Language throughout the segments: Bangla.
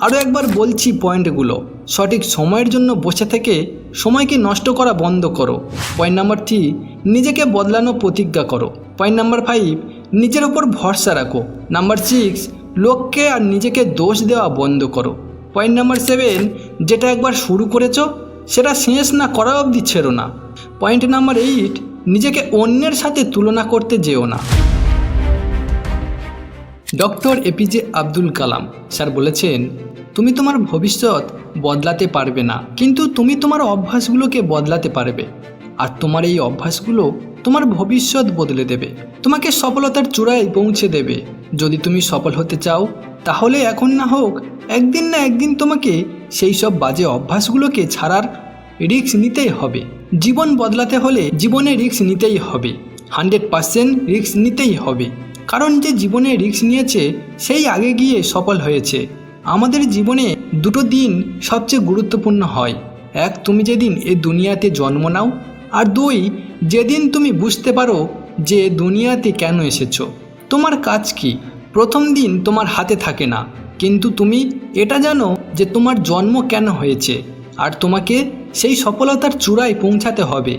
আরও একবার বলছি পয়েন্টগুলো। সঠিক সময়ের জন্য বসে থেকে সময়কে নষ্ট করা বন্ধ করো। পয়েন্ট নাম্বার থ্রি, নিজেকে বদলানো প্রতিজ্ঞা করো। পয়েন্ট নাম্বার ফাইভ, নিজের ওপর ভরসা রাখো। নাম্বার সিক্স, লোককে আর নিজেকে দোষ দেওয়া বন্ধ করো। পয়েন্ট নাম্বার সেভেন, যেটা একবার শুরু করেছ, সেটা শেষ না করা অবধি ছেড়ো না। পয়েন্ট নাম্বার এইট, নিজেকে অন্যের সাথে তুলনা করতে যেও না। Doctor APJ Abdul Kalam. Sir বলেছেন, তুমি তোমার ভবিষ্যৎ বদলাতে পারবে না, কিন্তু তুমি তোমার অভ্যাসগুলোকে বদলাতে পারবে। আর তোমার এই অভ্যাসগুলো তোমার ভবিষ্যৎ বদলে দেবে। তোমাকে সফলতার চূড়ায় পৌঁছে দেবে। যদি তুমি সফল হতে চাও, তাহলে এখন না হোক, একদিন না একদিন তোমাকে সেই সব বাজে অভ্যাসগুলোকে ছাড়ার রিস্ক নিতেই হবে। জীবন বদলাতে হলে জীবনে রিস্ক নিতেই হবে। হান্ড্রেড পার্সেন্ট রিস্ক নিতেই হবে। কারণ যে জীবনে রিস্ক নিয়েছে, সেই আগে গিয়ে সফল হয়েছে। আমাদের জীবনে দুটো দিন সবচেয়ে গুরুত্বপূর্ণ হয়। এক, তুমি যেদিন এ দুনিয়াতে জন্ম নাও, আর দুই, যেদিন তুমি বুঝতে পারো যে দুনিয়াতে কেন এসেছ। তোমার কাজ কি? প্রথম দিন তোমার হাতে থাকে না, কিন্তু তুমি এটা জানো যে তোমার জন্ম কেন হয়েছে, আর তোমাকে সেই সফলতার চূড়ায় পৌঁছাতে হবে।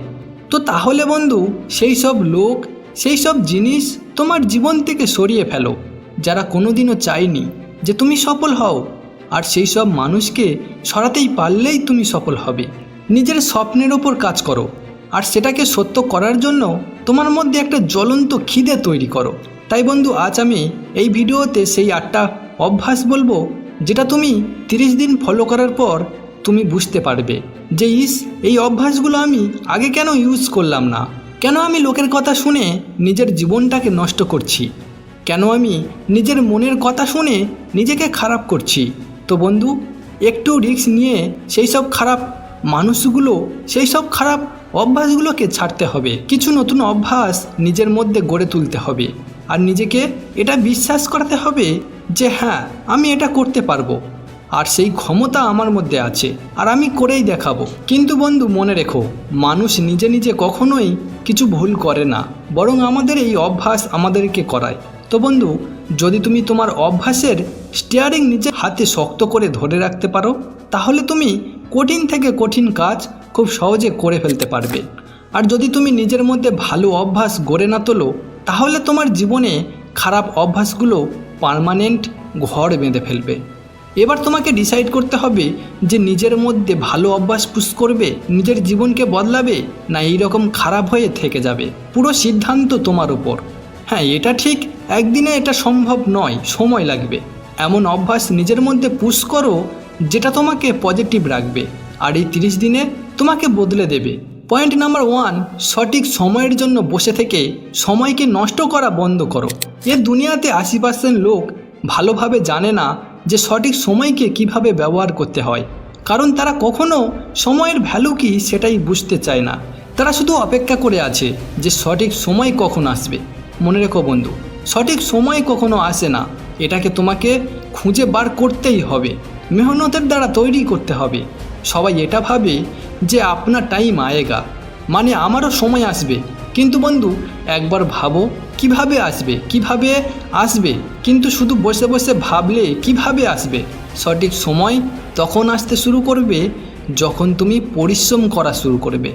তো তাহলে বন্ধু, সেই সব লোক, সেই সব জিনিস তোমার জীবন থেকে সরিয়ে ফেলো, যারা কোনোদিনও চায়নি যে তুমি সফল হও। আর সেই সব মানুষকে সরাতেই পারলেই তুমি সফল হবে। নিজের স্বপ্নের ওপর কাজ করো, আর সেটাকে সত্য করার জন্য তোমার মধ্যে একটা জ্বলন্ত খিদে তৈরি করো। তাই বন্ধু, আজ আমি এই ভিডিওতে সেই আটটা অভ্যাস বলব, যেটা তুমি তিরিশ দিন ফলো করার পর তুমি বুঝতে পারবে যে ইস, এই অভ্যাসগুলো আমি আগে কেন ইউজ করলাম না। কেন আমি লোকের কথা শুনে নিজের জীবনটাকে নষ্ট করছি? কেন আমি নিজের মনের কথা শুনে নিজেকে খারাপ করছি? তো বন্ধু, একটু রিস্ক নিয়ে সেই সব খারাপ মানুষগুলো, সেই সব খারাপ অভ্যাসগুলোকে ছাড়তে হবে। কিছু নতুন অভ্যাস নিজের মধ্যে গড়ে তুলতে হবে। আর নিজেকে এটা বিশ্বাস করাতে হবে যে হ্যাঁ আমি এটা করতে পারব। আর সেই ক্ষমতা আমার মধ্যে আছে, আর আমি করেই দেখাবো। কিন্তু বন্ধু, মনে রেখো, মানুষ নিজে নিজে কখনোই কিছু ভুল করে না, বরং আমাদের এই অভ্যাস আমাদেরকে করায়। তো বন্ধু, যদি তুমি তোমার অভ্যাসের স্টিয়ারিং নিজের হাতে শক্ত করে ধরে রাখতে পারো, তাহলে তুমি কঠিন থেকে কঠিন কাজ খুব সহজে করে ফেলতে পারবে। আর যদি তুমি নিজের মধ্যে ভালো অভ্যাস গড়ে না তোলো, তাহলে তোমার জীবনে খারাপ অভ্যাসগুলো পার্মানেন্ট ঘর বেঁধে ফেলবে। এবার তোমাকে ডিসাইড করতে হবে যে নিজের মধ্যে ভালো অভ্যাস পুশ করবে, নিজের জীবনকে বদলাবে না এই রকম খারাপ হয়ে থেকে যাবে। পুরো সিদ্ধান্ত তোমার উপর। হ্যাঁ এটা ঠিক, একদিনে এটা সম্ভব নয়, সময় লাগবে। এমন অভ্যাস নিজের মধ্যে পুশ করো যেটা তোমাকে পজিটিভ রাখবে। আর এই তিরিশ দিনে তোমাকে বদলে দেবে। পয়েন্ট নাম্বার ওয়ান সঠিক সময়ের জন্য বসে থেকে সময়কে নষ্ট করা বন্ধ করো। এ দুনিয়াতে আশি পার্সেন্ট লোক ভালোভাবে জানে না যে সঠিক সময়কে কীভাবে ব্যবহার করতে হয়। কারণ তারা কখনো সময়ের ভ্যালু কি সেটাই বুঝতে চায় না। তারা শুধু অপেক্ষা করে আছে যে সঠিক সময় কখন আসবে। মনে রেখো বন্ধু, সঠিক সময় কখনো আসে না। এটাকে তোমাকে খুঁজে বার করতেই হবে। মেহনতের দ্বারা তৈরি করতে হবে। সবাই এটা ভাবে যে আপনার টাইম আয়েগা। মানে আমারও সময় আসবে। কিন্তু বন্ধু, একবার ভাবো কীভাবে আসবে কীভাবে আসবে। কিন্তু শুধু বসে বসে ভাবলে কীভাবে আসবে? সঠিক সময় তখন আসতে শুরু করবে যখন তুমি পরিশ্রম করা শুরু করবে।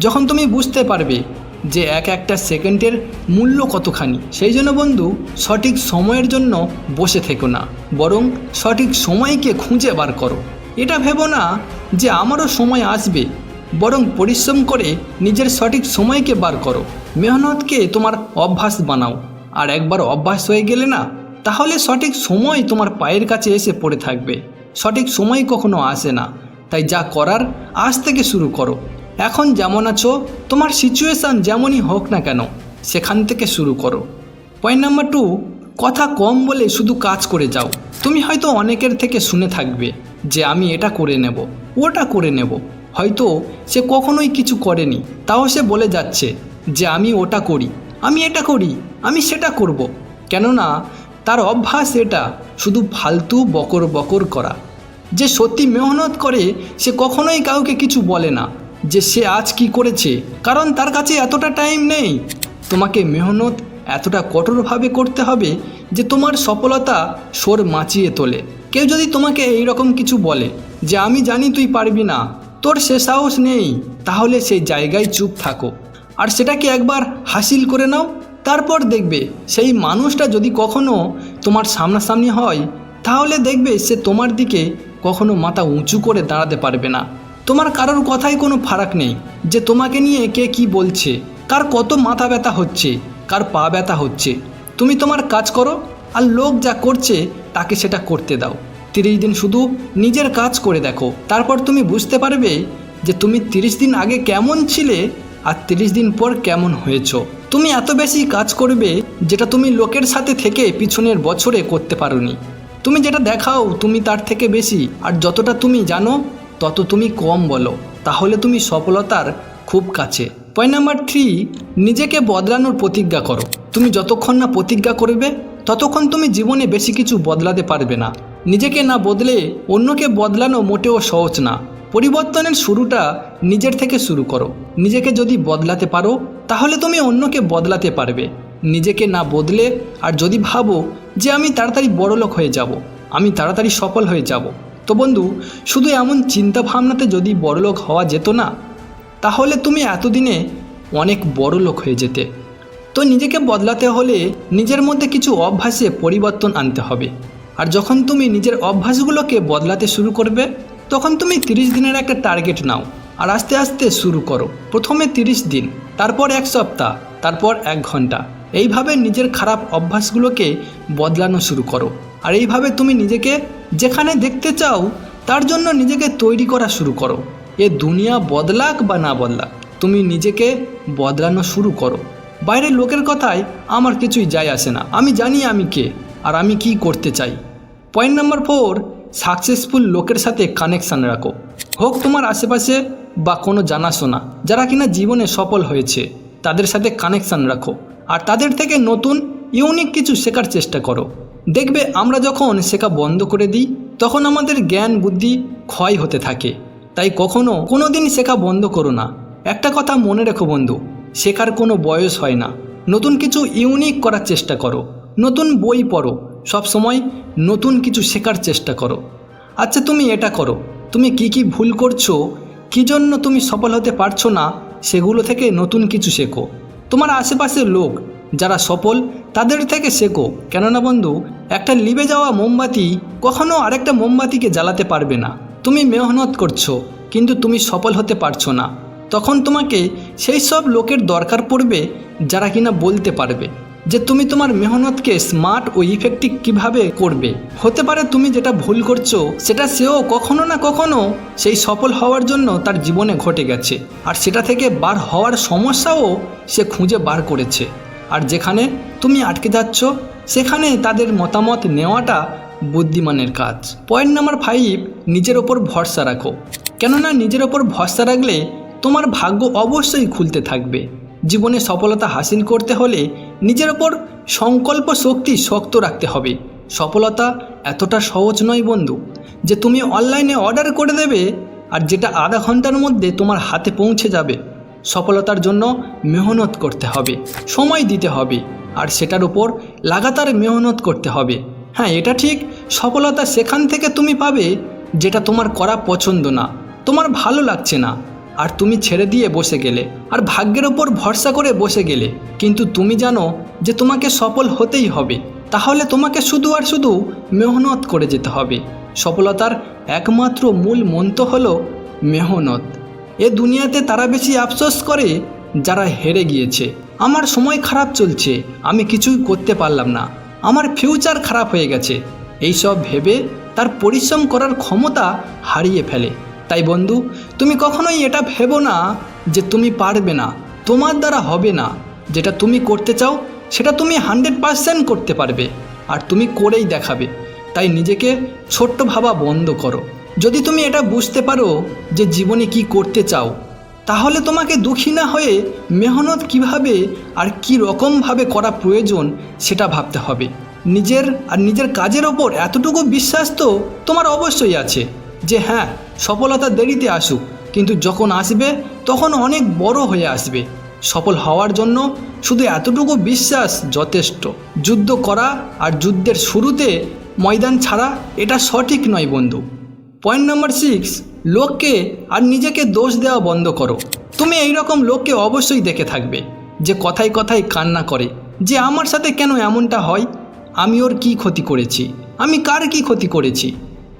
যখন তুমি বুঝতে পারবে যে এক একটা সেকেন্ডের মূল্য কতখানি। সেই জন্য বন্ধু, সঠিক সময়ের জন্য বসে থেকো না। বরং সঠিক সময়কে খুঁজে বার করো। এটা ভেবো না যে আমারও সময় আসবে। বরং পরিশ্রম করে নিজের সঠিক সময়কে বার করো। মেহনতকে তোমার অভ্যাস বানাও। আর একবার অভ্যাস হয়ে গেলে না, তাহলে সঠিক সময় তোমার পায়ের কাছে এসে পড়ে থাকবে। সঠিক সময় কখনো আসে না। তাই যা করার, আজ থেকে শুরু করো। এখন যেমন আছো, তোমার সিচুয়েশান যেমনই হোক না কেন, সেখান থেকে শুরু করো। পয়েন্ট নাম্বার টু কথা কম বলে শুধু কাজ করে যাও। তুমি হয়তো অনেকের থেকে শুনে থাকবে যে, আমি এটা করে নেব, ওটা করে নেব। হয়তো সে কখনোই কিছু করেনি, তাও সে বলে যাচ্ছে যে আমি ওটা করি, আমি এটা করি, আমি সেটা করব। কেননা তার অভ্যাস এটা, শুধু ফালতু বকর বকর করা। যে সত্যি মেহনত করে, সে কখনোই কাউকে কিছু বলে না। যে সে আজ কি করেছে, কারণ তার কাছে এতটা টাইম নেই। তোমাকে মেহনত এতটা কঠোরভাবে করতে হবে যে তোমার সফলতা সোর মাচিয়ে তোলে। কেউ যদি তোমাকে এই রকম কিছু বলে যে, আমি জানি তুই পারবি না তোর সে সাহস নেই, তাহলে সেই জায়গায় চুপ থাকো। আর সেটাকে একবার হাসিল করে নাও, তারপর দেখবে সেই মানুষটা যদি কখনো তোমার সামনাসামনি হয়, তাহলে দেখবে সে তোমার দিকে কখনো মাথা উঁচু করে দাঁড়াতে পারবে না। তোমার কারোর কথাই কোনো ফারাক নেই, যে তোমাকে নিয়ে কে কি বলছে, কার কত মাথা ব্যথা হচ্ছে, কার পা ব্যথা হচ্ছে। তুমি তোমার কাজ করো, আর লোক যা করছে, তাকে সেটা করতে দাও। তিরিশ দিন শুধু নিজের কাজ করে দেখো। তারপর তুমি বুঝতে পারবে যে তুমি তিরিশ দিন আগে কেমন ছিলে আর তিরিশ দিন পর কেমন হয়েছ। তুমি এত বেশি কাজ করবে যেটা তুমি লোকের সাথে থেকে পিছনের বছরে করতে পারোনি। তুমি যেটা দেখাও তুমি তার থেকে বেশি, আর যতটা তুমি জানো, তত তুমি কম বলো। তাহলে তুমি সফলতার খুব কাছে। পয়েন্ট নাম্বার থ্রি নিজেকে বদলানোর প্রতিজ্ঞা করো। তুমি যতক্ষণ না প্রতিজ্ঞা করবে, ততক্ষণ তুমি জীবনে বেশি কিছু বদলাতে পারবে না। নিজেকে না বদলে অন্যকে বদলানো মোটেও সহজ না। পরিবর্তনের শুরুটা নিজের থেকে শুরু করো। নিজেকে যদি বদলাতে পারো, তাহলে তুমি অন্যকে বদলাতে পারবে। নিজেকে না বদলে আর যদি ভাবো যে আমি তাড়াতাড়ি বড়লোক হয়ে যাব, আমি তাড়াতাড়ি সফল হয়ে যাব। তো বন্ধু, শুধু এমন চিন্তা ভাবনাতে যদি বড়লোক হওয়া যেত না, তাহলে তুমি এতদিনে অনেক বড় লোক হয়ে যেতে। তো নিজেকে বদলাতে হলে নিজের মধ্যে কিছু অভ্যাসে পরিবর্তন আনতে হবে। আর যখন তুমি নিজের অভ্যাসগুলোকে বদলাতে শুরু করবে, তখন তুমি তিরিশ দিনের একটা টার্গেট নাও আর আস্তে আস্তে শুরু করো। প্রথমে তিরিশ দিন, তারপর এক সপ্তাহ, তারপর এক ঘণ্টা। এইভাবে নিজের খারাপ অভ্যাসগুলোকে বদলানো শুরু করো। আর এইভাবে তুমি নিজেকে যেখানে দেখতে চাও, তার জন্য নিজেকে তৈরি করা শুরু করো। এ দুনিয়া বদলাক বা না বদলাক, তুমি নিজেকে বদলানো শুরু করো। বাইরের লোকের কথায় আমার কিছুই যায় আসে না। আমি জানি আমি কে আর আমি কি করতে চাই। পয়েন্ট নাম্বার ফোর সাকসেসফুল লোকের সাথে কানেকশান রাখো। হোক তোমার আশেপাশে বা কোনো জানাশোনা, যারা কিনা জীবনে সফল হয়েছে, তাদের সাথে কানেকশান রাখো। আর তাদের থেকে নতুন ইউনিক কিছু শেখার চেষ্টা করো। দেখবে আমরা যখন শেখা বন্ধ করে দিই, তখন আমাদের জ্ঞান, বুদ্ধি ক্ষয় হতে থাকে। তাই কখনো কোনো দিন শেখা বন্ধ করো না। একটা কথা মনে রেখো বন্ধু, শেখার কোনো বয়স হয় না। নতুন কিছু ইউনিক করার চেষ্টা করো। নতুন বই পড়ো। সব সময় নতুন কিছু শেখার চেষ্টা করো। আচ্ছা তুমি এটা করো। তুমি কি কি ভুল করছ? কী জন্য তুমি সফল হতে পারছ না? সেগুলো থেকে নতুন কিছু শেখো। তোমার আশেপাশের লোক যারা সফল, তাদের থেকে শেখো। কেননা বন্ধু, একটা লিবে যাওয়া মোমবাতি কখনো আরেকটা মোমবাতিকে জ্বালাতে পারবে না। তুমি মেহনত করছ, কিন্তু তুমি সফল হতে পারছ না। তখন তোমাকে সেই সব লোকের দরকার পড়বে যারা কিনা বলতে পারবে। যে তুমি তোমার মেহনতকে স্মার্ট ও ইফেক্টিভ কীভাবে করবে। হতে পারে তুমি যেটা ভুল করছ, সেটা সেও কখনো না কখনো সেই সফল হওয়ার জন্য তার জীবনে ঘটে গেছে। আর সেটা থেকে বার হওয়ার সমস্যাও সে খুঁজে বার করেছে। আর যেখানে তুমি আটকে যাচ্ছ, সেখানে তাদের মতামত নেওয়াটা বুদ্ধিমানের কাজ। পয়েন্ট নাম্বার ফাইভ নিজের ওপর ভরসা রাখো। কেননা নিজের ওপর ভরসা রাখলে তোমার ভাগ্য অবশ্যই খুলতে থাকবে। জীবনে সফলতা হাসিল করতে হলে নিজের ওপর সংকল্প শক্তি শক্ত রাখতে হবে। সফলতা এতটা সহজ নয় বন্ধু, যে তুমি অনলাইনে অর্ডার করে দেবে আর যেটা আধা ঘণ্টার মধ্যে তোমার হাতে পৌঁছে যাবে। সফলতার জন্য মেহনত করতে হবে, সময় দিতে হবে, আর সেটার উপর লাগাতার মেহনত করতে হবে। হ্যাঁ এটা ঠিক, সফলতা সেখান থেকে তুমি পাবে, যেটা তোমার করা পছন্দ না, তোমার ভালো লাগছে না। আর তুমি ছেড়ে দিয়ে বসে গেলে, আর ভাগ্যের ওপর ভরসা করে বসে গেলে। কিন্তু তুমি জানো যে তোমাকে সফল হতেই হবে। তাহলে তোমাকে শুধু আর শুধু মেহনত করে যেতে হবে। সফলতার একমাত্র মূল মন্ত্র হলো মেহনত। এ দুনিয়াতে তারা বেশি আফসোস করে যারা হেরে গিয়েছে। আমার সময় খারাপ চলছে, আমি কিছুই করতে পারলাম না। আমার ফিউচার খারাপ হয়ে গেছে। এইসব ভেবে তার পরিশ্রম করার ক্ষমতা হারিয়ে ফেলে। তাই বন্ধু, তুমি কখনোই এটা ভেবো না যে তুমি পারবে না, তোমার দ্বারা হবে না। যেটা তুমি করতে চাও, সেটা তুমি হান্ড্রেড পারসেন্ট করতে পারবে আর তুমি করেই দেখাবে। তাই নিজেকে ছোট্ট ভাবা বন্ধ করো। যদি তুমি এটা বুঝতে পারো যে জীবনে কি করতে চাও, তাহলে তোমাকে দুঃখী না হয়ে মেহনত কীভাবে আর কি রকমভাবে করা প্রয়োজন সেটা ভাবতে হবে। নিজের আর নিজের কাজের ওপর এতটুকু বিশ্বাস তো তোমার অবশ্যই আছে যে হ্যাঁ সফলতা দেরিতে আসুক, কিন্তু যখন আসবে, তখন অনেক বড় হয়ে আসবে। সফল হওয়ার জন্য শুধু এতটুকু বিশ্বাস যথেষ্ট। যুদ্ধ করা আর যুদ্ধের শুরুতে ময়দান ছাড়া এটা সঠিক নয় বন্ধু। পয়েন্ট নাম্বার সিক্স, লোককে আর নিজেকে দোষ দেওয়া বন্ধ করো। তুমি এই রকম লোককে অবশ্যই দেখে থাকবে, যে কথায় কথায় কান্না করে, যে আমার সাথে কেন এমনটা হয়? আমি ওর কি ক্ষতি করেছি? আমি কার কি ক্ষতি করেছি?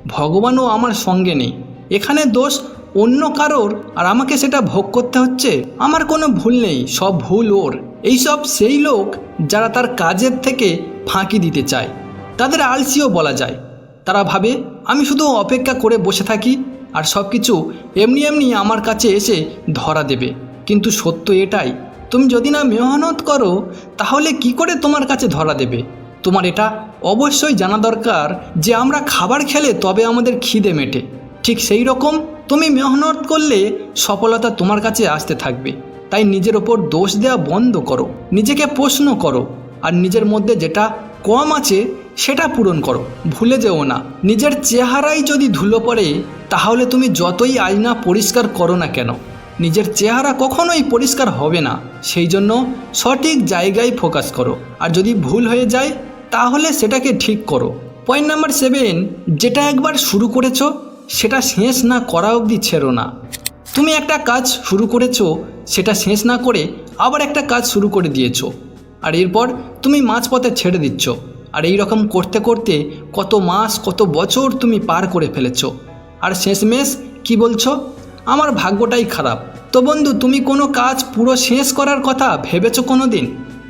ভগবানও আমার সঙ্গে নেই। এখানে দোষ অন্য কারোর, আর আমাকে সেটা ভোগ করতে হচ্ছে? আমার কোনো ভুল নেই, সব ভুল ওর। এইসব সেই লোক যারা তার কাজের থেকে ফাঁকি দিতে চায়। তাদের আলসিও বলা যায়। তারা ভাবে, আমি শুধু অপেক্ষা করে বসে থাকি, আর সব কিছু এমনি এমনি আমার কাছে এসে ধরা দেবে। কিন্তু সত্য এটাই, তুমি যদি না মেহনত করো, তাহলে কি করে তোমার কাছে ধরা দেবে? তোমার এটা অবশ্যই জানা দরকার যে আমরা খাবার খেলে তবে আমাদের খিদে মেটে। ঠিক সেই রকম তুমি মেহনত করলে সফলতা তোমার কাছে আসতে থাকবে। তাই নিজের ওপর দোষ দেওয়া বন্ধ করো। নিজেকে প্রশ্ন করো। আর নিজের মধ্যে যেটা কম আছে, সেটা পূরণ করো। ভুলে যেও না। নিজের চেহারাই যদি ধুলো পড়ে, তাহলে তুমি যতই আয়না পরিষ্কার করো না কেন, নিজের চেহারা কখনোই পরিষ্কার হবে না। সেই জন্য সঠিক জায়গায় ফোকাস করো। আর যদি ভুল হয়ে যায়, তাহলে সেটাকে ঠিক করো। পয়েন্ট নাম্বার সেভেন যেটা একবার শুরু করেছ সেটা শেষ না করা অবধি ছেড়ো না। তুমি একটা কাজ শুরু করেছ, সেটা শেষ না করে আবার একটা কাজ শুরু করে দিয়েছ। আর এরপর তুমি মাঝপথে ছেড়ে দিচ্ছ। আর এই রকম করতে করতে কত মাস, কত বছর তুমি পার করে ফেলেছ। আর শেষমেশ কি বলছো? আমার ভাগ্যটাই খারাপ। তো বন্ধু, তুমি কোনো কাজ পুরো শেষ করার কথা ভেবেছো কোনো দিন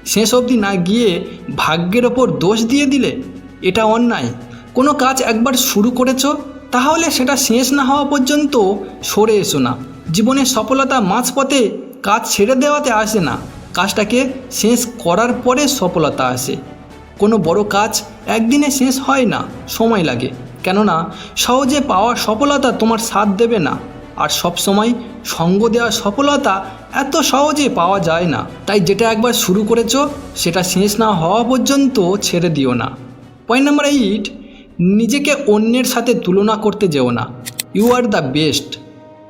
শেষ অবধি না গিয়ে ভাগ্যের ওপর দোষ দিয়ে দিলে? এটা অন্যায়। কোনো কাজ একবার শুরু করেছ? তাহলে সেটা শেষ না হওয়া পর্যন্ত সরে এসো না। জীবনের সফলতা মাঝপথে কাজ ছেড়ে দেওয়াতে আসে না। কাজটাকে শেষ করার পরে সফলতা আসে। কোনো বড় কাজ একদিনে শেষ হয় না, সময় লাগে। কেননা, সহজে পাওয়া সফলতা তোমার সাথ দেবে না। আর সব সময় সঙ্গ দেওয়া সফলতা এত সহজে পাওয়া যায় না। তাই যেটা একবার শুরু করেছ, সেটা শেষ না হওয়া পর্যন্ত ছেড়ে দিও না। পয়েন্ট নাম্বার এইট নিজেকে অন্যের সাথে তুলনা করতে যেও না। ইউ আর দ্য বেস্ট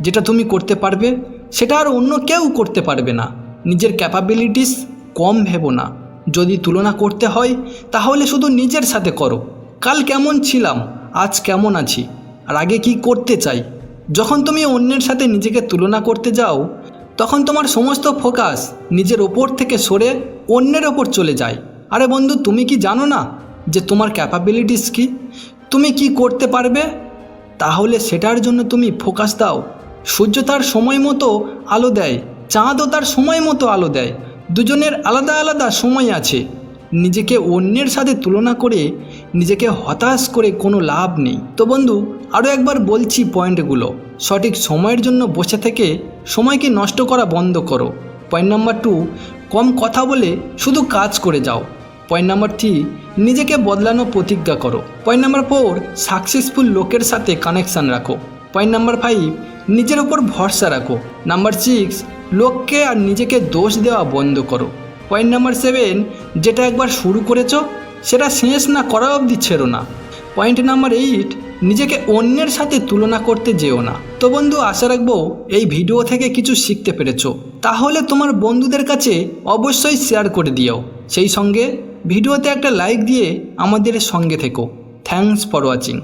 যেটা তুমি করতে পারবে, সেটা আর অন্য কেউ করতে পারবে না। নিজের ক্যাপাবিলিটিস কম ভেবো না। যদি তুলনা করতে হয়, তাহলে শুধু নিজের সাথে করো। কাল কেমন ছিলাম, আজ কেমন আছি, আর আগে কি করতে চাই? যখন তুমি অন্যের সাথে নিজেকে তুলনা করতে যাও, তখন তোমার সমস্ত ফোকাস নিজের ওপর থেকে সরে অন্যের ওপর চলে যায়। আরে বন্ধু, তুমি কি জানো না? যে তোমার ক্যাপাবিলিটিস কি? তুমি কি করতে পারবে? তাহলে সেটার জন্য তুমি ফোকাস দাও। সূর্য তার সময় মতো আলো দেয়, চাঁদও তার সময় মতো আলো দেয়। দুজনের আলাদা আলাদা সময় আছে। নিজেকে অন্যের সাথে তুলনা করে নিজেকে হতাশ করে কোনো লাভ নেই। তো বন্ধু আরও একবার বলছি পয়েন্টগুলো। সঠিক সময়ের জন্য বসে থেকে সময়কে নষ্ট করা বন্ধ করো। পয়েন্ট নাম্বার টু কম কথা বলে শুধু কাজ করে যাও। পয়েন্ট নাম্বার থ্রি নিজেকে বদলানো প্রতিজ্ঞা করো। পয়েন্ট নাম্বার ফোর সাকসেসফুল লোকের সাথে কানেকশান রাখো। পয়েন্ট নাম্বার ফাইভ নিজের ওপর ভরসা রাখো। নাম্বার সিক্স লোককে আর নিজেকে দোষ দেওয়া বন্ধ করো। পয়েন্ট নাম্বার সেভেন যেটা একবার শুরু করেছ, সেটা শেষ না করা অবধি ছেড়ো না। পয়েন্ট নাম্বার এইট নিজেকে অন্যের সাথে তুলনা করতে যেও না। তো বন্ধু, আশা রাখব এই ভিডিও থেকে কিছু শিখতে পেরেছ। তাহলে তোমার বন্ধুদের কাছে অবশ্যই শেয়ার করে দিও। সেই সঙ্গে ভিডিওতে একটা লাইক দিয়ে আমাদের সঙ্গে থেকো। Thanks for watching